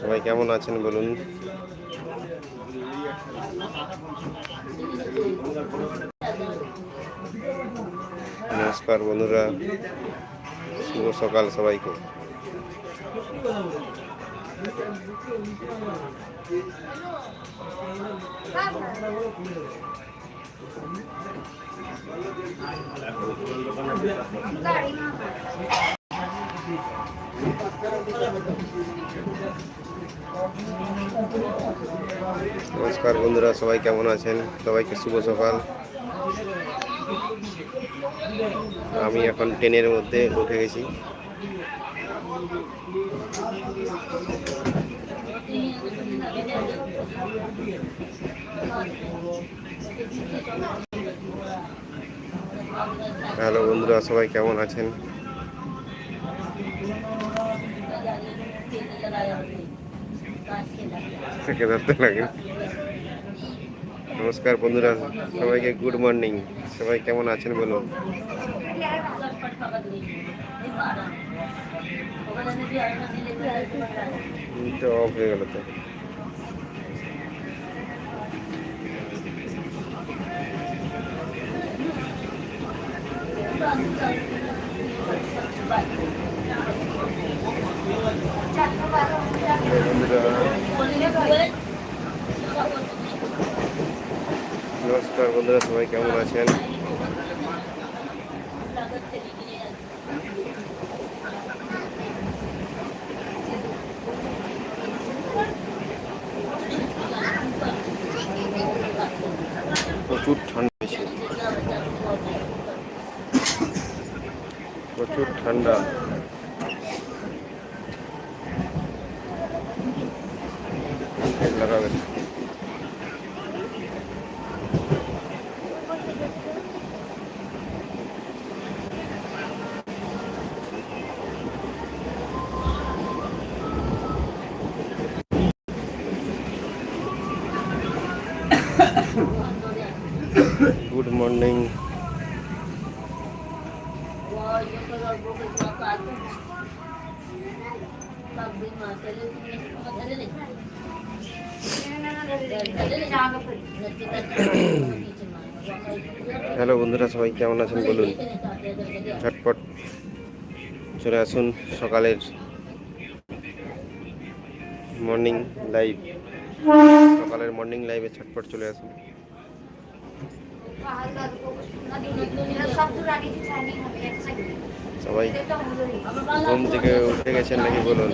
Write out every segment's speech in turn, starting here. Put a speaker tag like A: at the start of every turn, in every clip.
A: সবাই কেমন আছেন বলুন? নমস্কার বন্ধুরা শুভ সকাল সবাইকে। নমস্কার বন্ধুরা সবাই কেমন আছেন? সবাইকে শুভ সকাল। আমি এখন ট্রেনের মধ্যে উঠে গেছি। হ্যালো বন্ধুরা, সবাই কেমন আছেন? লাগে নমস্কার বন্ধুরা, সবাইকে গুড মর্নিং সবাই কেমন আছেন বলুন? তো অফ হয়ে গেল তো বন্ধুরা নমস্কার বন্ধুরা সবাই কেমন আছেন? প্রচুর ঠান্ডা প্রচুর ঠান্ডা লাগাবেন গুড মর্নিং হ্যালো বন্ধুরা, সবাই কেমন আছেন বলুন? ঝটপট চলে আসুন সকালের মর্নিং লাইভ সকালের মর্নিং লাইভে ছটপট চলে আসুন। সবাই ঘুম থেকে উঠে গেছেন নাকি বলুন?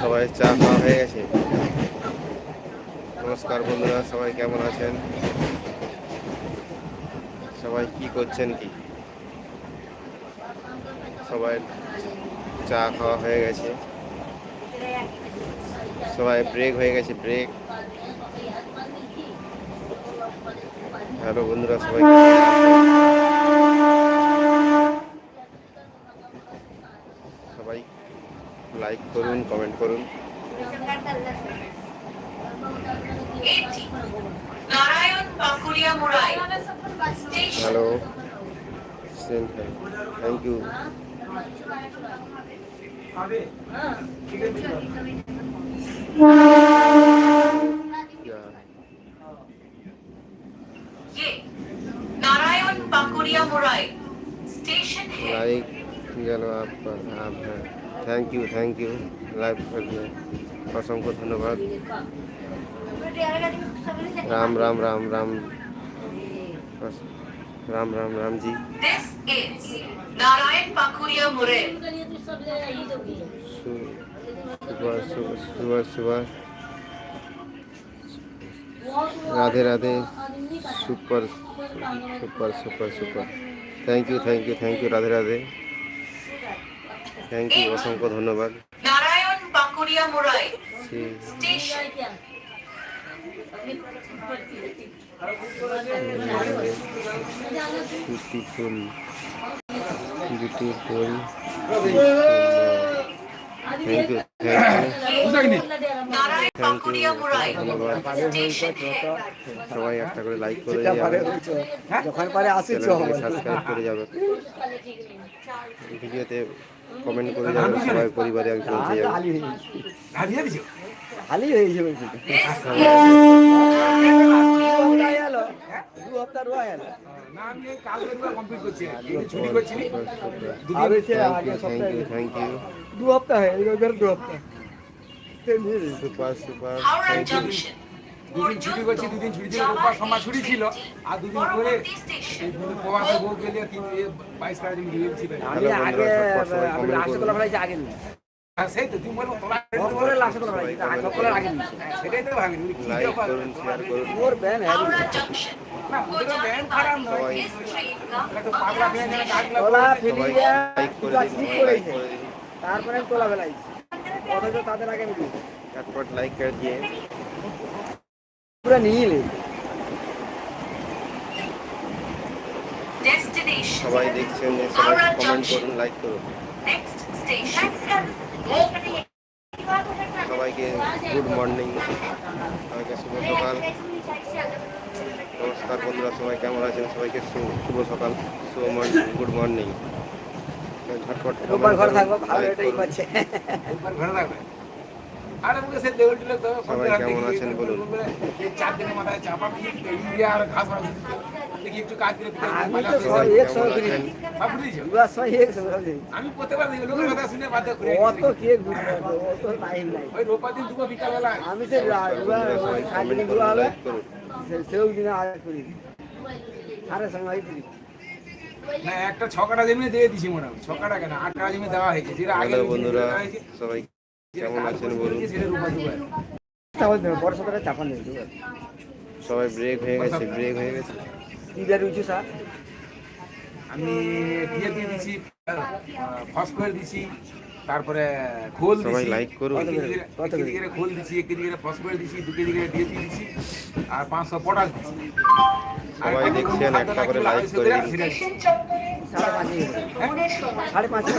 A: সবাই চা খাওয়া হয়ে গেছে? নমস্কার বন্ধুরা, সবাই কেমন আছেন? সবাই কি করছেন কি? সবাই চা খাওয়া হয়ে গেছে। সবাই ব্রেক হয়ে গেছে ব্রেক হ্যালো বন্ধুরা, সবাই লাইক করুন কমেন্ট করুন
B: Narayan Pakuria Murai station
A: hello thank you
B: ये नारायण पाकुड़िया मुराई स्टेशन है
A: लाइक গেল আপনার आप हैं thank you thank you live कर दिए অসংখ্য ধন্যবাদ রাম রাম রাম রাম রাম রাম রাম জি
B: दिस इज नारायण पाकुड़िया मुराई
A: सु- सुबह सुबह सुबह सुबह Radhe Radhe super super super super thank you thank you thank you Radhe Radhe Thank you অসংখ্য ধন্যবাদ।
B: নারায়ণ বাঁকুড়িয়া
A: মোড়ায়
B: স্টেশন।
A: বিউটিফুল থ্যাংক ইউ সবাই একটা করে লাইক করে যাবে। ভিডিওতে কমেন্ট করে যাবে সবাই পরিবারে আমি পৌঁছে যাবে।
C: হালি হয়ে আগে
A: থ্যাংক ইউ
C: দু সপ্তাহ
A: সুপার সুপার
B: হাওড়া জংশন
D: দুদিন ছুটি করছি দুদিন ছুটি ছিল রোববার সোমবার ছুটি ছিল। আর দুদিন করে তিন বাইশ গেছি আমি
C: আগে
D: হ্যাঁ, সেই তো তুমি
C: হ্যাঁ,
D: সেটাই না
A: হ্যাঁ,
C: তারপরে তোলা তাদের আগে
A: লাইক দিয়ে।
C: পুরো নীল
B: डेस्टिनेशन
A: সবাই দেখছেন যে সবাই কমেন্ট করুন লাইক করুন
B: नेक्स्ट स्टेशन
A: সবাইকে গুড মর্নিং সবাইকে শুভ সকাল নমস্কার বন্ধুরা সবাই কেমন আছেন সবাইকে শু- শুভ সকাল শুভ মর্নিং গুড মর্নিং ঝটপট
C: রোববার ঘর থাকবো ভালো
A: লাইক
C: এটাই
A: করুন।
C: পাচ্ছে
D: একবার ঘরে থাকবে
A: সবাই কেমন আছেন বলুন?
C: আমি সঙ্গে সেও করি করি
D: না একটা ছকাটা জমি দিয়ে দিছি মোটামুটি। ছকাটা কেন? আটটা জমি দেওয়া হয়েছে যেটা আগে
A: বন্ধুরা
D: দেওয়া
A: সবাই কেমন আছেন বলুন? সবাই ব্রেক হয়ে গেছে ব্রেক হয়ে গেছে।
C: টিজার উঁচু স্যার
D: আমি ডিএপি দিছি ফসফেট দিছি তারপরে খোল
A: সবাই like করুন।
D: এক কেজি করে- খোল দিছি এক কেজি করে ফসফেট দিছি দু কেজি করে ডিএপি দিছি আর পাঁচশো পটাশ দিছি
A: সবাই দেখছেন, একটা করে
D: আড়াইশো
A: করে দিন।
C: সাড়ে পাঁচ সাড়ে পাঁচে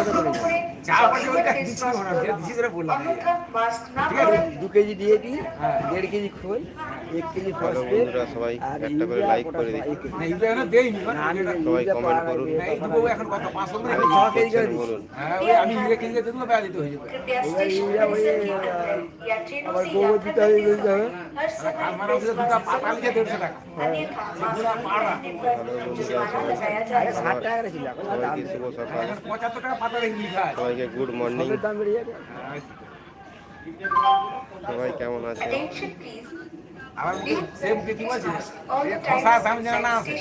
C: দু কেজি দিয়ে
D: দিই
C: দেড় কেজি খোল।
A: বন্ধুরা সবাই একটা করে লাইক করে দিন। সবাই করুন। বলুন।
C: আবার গোবর দিতে হবে
A: সবাইকে
D: আছে
A: গুড মর্নিং সবাই কেমন আছেন?
D: আমার সেম কৃতিম আছে? খসা আছে আমি না আছে।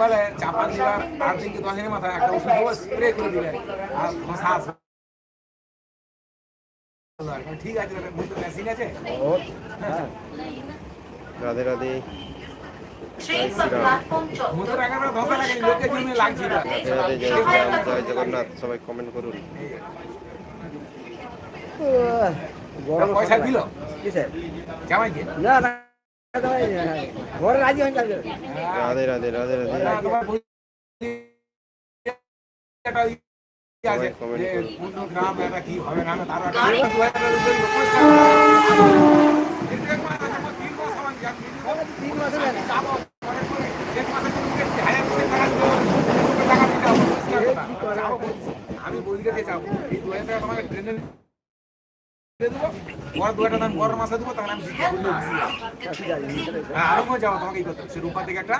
D: বলে চাপা দিবার আট দিন কি মাথায় একটা ওষুধ দেবো স্প্রে করে দিবে। আর খসা আছে। ঠিক আছে বুঝতে মেশিন আছে?
A: রাধে রাধে। জয় জগন্নাথ সবাই কমেন্ট করুন।
D: পয়সা দিল?
C: না না।
A: রাধে রাধে রাধে রাধে।
D: না, তোমার বই- একটা ই আছে,
A: সবাই comment
D: যে
A: করুন।
D: কোন গ্রাম এটা কি হবে না হবে, তারও একটা
B: গাড়ি-
D: দু হাজার রুপির উপর টাকা। তিন মাস আছে, আমার তিন মাস আমার যা-
C: তিন মাসে দেয় না।
D: যাব, পরে করে, এক মাসে তুমি দেখছি, হাজার টাকা টাকা দিতে হবে, টাকা দিতে হবে, পরিষ্কার কথা। যাব বলছি, আমি বলতে যাব এই দু হাজার টাকা তোমাকে ট্রেনে দিয়ে দেবো পরে দু টাকা আমি পরের মাসে দেবো তখন আমি যাবে। হ্যাঁ আরও যাব তোমাকে এই করতে হবে। সে রূপা থেকে একটা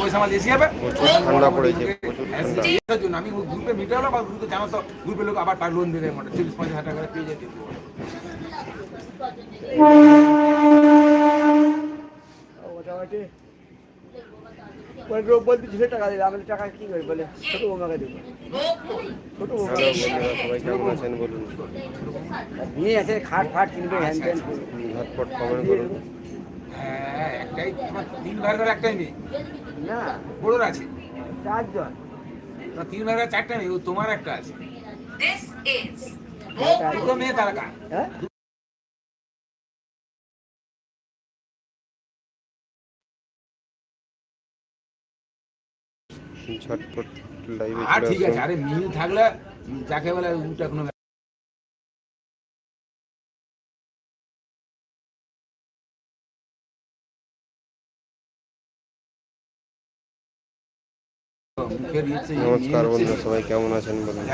D: পয়সা আমার এসে যাবে।
A: ঠান্ডা পড়েছে প্রচুর
D: জন্য আমি গ্রুপে মিটে হলো বা গ্রুপে জানো তো গ্রুপের লোক আবার টাকা লোন দিয়ে দেয় মোটে চল্লিশ পঞ্চাশ হাজার টাকা করে পেয়ে যেতে।
C: মোটামুটি ওরা লোক বলতে সে টাকা দেবে। আমাদের বলে ছোট বৌমাকে দেবো। ছোট আছে খাট ফাট কিনবে হ্যান ত্যান
D: হ্যাঁ একটাই তিন ভাই করে একটাই নেই
C: না।
D: বড়োর আছে?
C: চারজন।
D: তিন ভাই চারটা নেই তোমার একটা আছে। মেয়ে তারা
C: হ্যাঁ?
A: ঝটপট লাইভে
D: আর ঠিক আছে আরে মিল থাকলে যাকে বলে উটা কোনো ইয়ে
A: নমস্কার বন্ধু সবাই কেমন আছেন বলুন?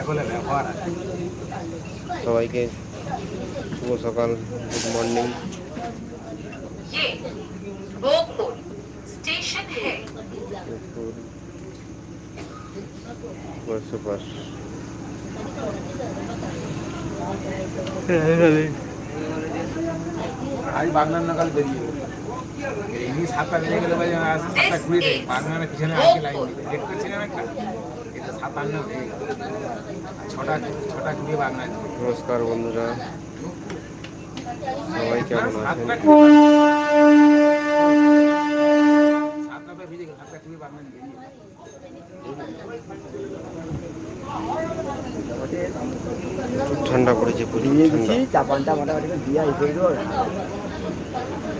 A: সবাইকে শুভ সকাল
B: good morning station
A: super super
D: আজ বাগনান নাগাল বেরিয়ে এমনি সাতটা বেজে গেলে ভাই সাতটা কুড়িতে বাগনানের পিছনে আজকে লাইন দিবে? লেট করছিলাম একটা? এটা সাতান্ন হয়ে গেল। ছটা ছটা কুড়ি বাগনান।
A: নমস্কার বন্ধুরা। সবাই কেমন আছেন? ঠান্ডা পড়েছে প্রচুর ঠান্ডা।
C: গেল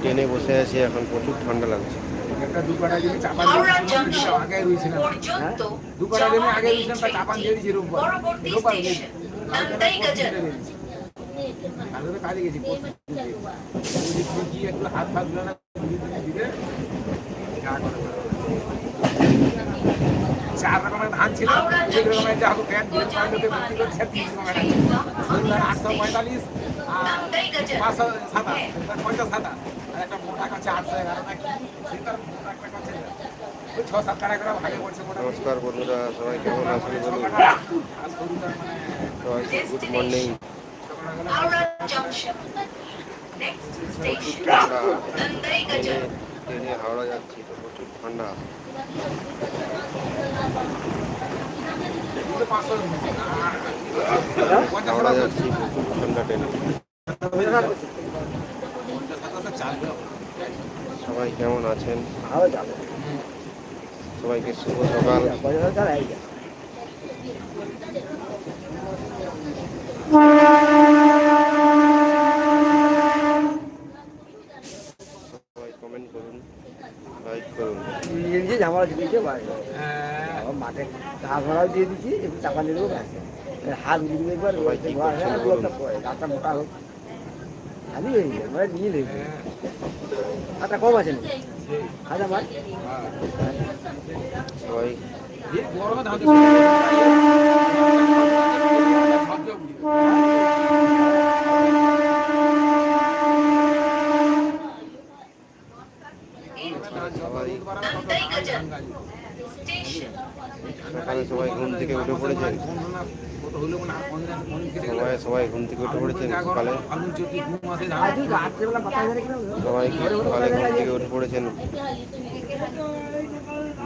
A: ট্রেনে বসে আছি এখন প্রচুর ঠান্ডা লাগছে।
D: একটা দু কাটা যদি চার রকমের ধান ছিল এক রকমের যা হোক আটশো পঁয়তাল্লিশ পাঁচশো সাতাশ পঞ্চাশ সাতাশ একটা আটশো এগারো
A: নমস্কার বন্ধুরা সবাই কেমন আছেন ট্রেনে হাওড়া যাচ্ছি তো প্রচুর ঠান্ডা। হাওড়া যাচ্ছি প্রচুর ঠান্ডা ট্রেনে। সবাই কেমন আছেন? সবাইকে শুভ সকাল। Thank
C: you. দিয়েছি
D: হ্যাঁ।
C: মাঠে ঘা ভাড়াও দিয়ে দিচ্ছি একটু চাপা দিয়ে দেবো হাত উঠে দিবে একবার গাছটা মোটা হোক। আমি হয়ে গেল মানে নিয়ে নেবে। হাতটা কম আছে নাকি? হাত আমার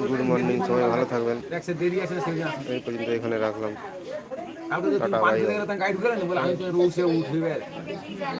A: গুড মর্নিং সবাই ভালো থাকবেন।
D: দেরি আছে সেই
A: এই পর্যন্ত এখানে রাখলাম। টাটা,
D: পাঁচ